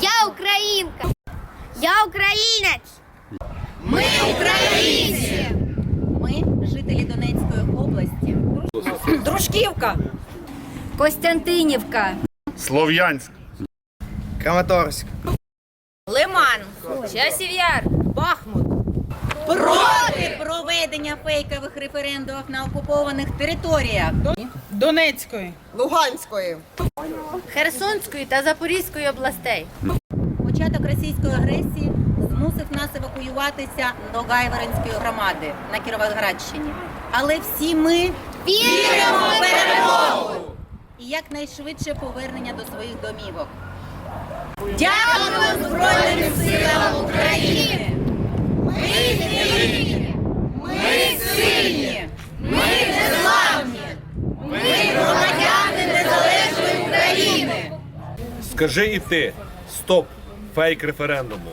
Я українка. Я українець. Ми українці. Ми жителі Донецької області. Дружківка. Костянтинівка. Слов'янськ. Краматорськ. Лиман. Часів'яр. Бахмут. Проведення фейкових референдумів на окупованих територіях. Донецької. Луганської. Херсонської та Запорізької областей. Початок російської агресії змусив нас евакуюватися до Гайворонської громади на Кіровоградщині. Але всі ми Віримо в перемогу! і якнайшвидше повернення до своїх домівок. Дякуємо Скажи і ти стоп фейк референдуму.